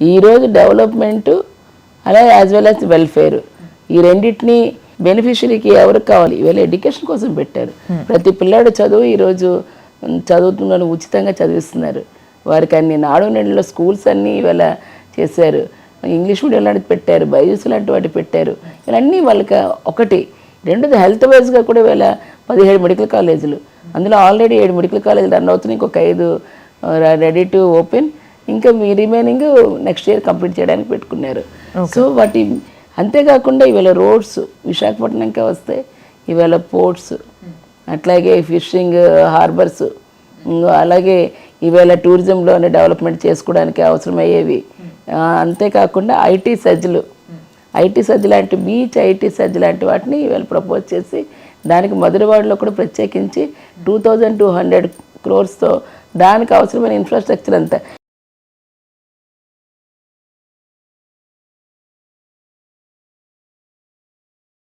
ఈరోజు డెవలప్మెంటు అలాగే as well as welfare ఈ రెండింటిని బెనిఫిషరీకి ఎవరికి కావాలి? ఇవాళ ఎడ్యుకేషన్ కోసం పెట్టారు. ప్రతి పిల్లాడు చదువు ఈరోజు చదువుతున్న ఉచితంగా చదివిస్తున్నారు. వారికి అన్ని నాడు నేడులో స్కూల్స్ అన్నీ ఇవాళ చేశారు. ఇంగ్లీష్ మీడియం లాంటిది పెట్టారు బైజూస్ లాంటి వాటి పెట్టారు. ఇవన్నీ వాళ్ళకి ఒకటి. రెండోది హెల్త్ వైజ్గా కూడా ఇవాళ పదిహేడు మెడికల్ కాలేజీలు అందులో ఆల్రెడీ ఏడు మెడికల్ కాలేజీలు రన్ అవుతున్నాయి. ఇంకొక ఐదు రెడీ టు ఓపెన్ ఇంకా మీ రిమైనింగ్ నెక్స్ట్ ఇయర్ కంప్లీట్ చేయడానికి పెట్టుకున్నారు. సో వాటి అంతేకాకుండా ఇవాళ రోడ్స్ విశాఖపట్నంకే వస్తే ఇవాళ పోర్ట్స్ అట్లాగే ఫిషింగ్ హార్బర్స్ అలాగే ఈవేళ టూరిజంలోనే డెవలప్మెంట్ చేసుకోవడానికి అవసరమయ్యేవి. అంతేకాకుండా ఐటీ సజ్జలు ఐటీ సజ్జ లాంటి బీచ్ ఐటీ సజ్జ లాంటి వాటిని ఈవేళ ప్రపోజ్ చేసి దానికి మధురవాడలో కూడా ప్రత్యేకించి టూ థౌజండ్ టూ హండ్రెడ్ క్రోర్స్తో దానికి అవసరమైన ఇన్ఫ్రాస్ట్రక్చర్ అంతా.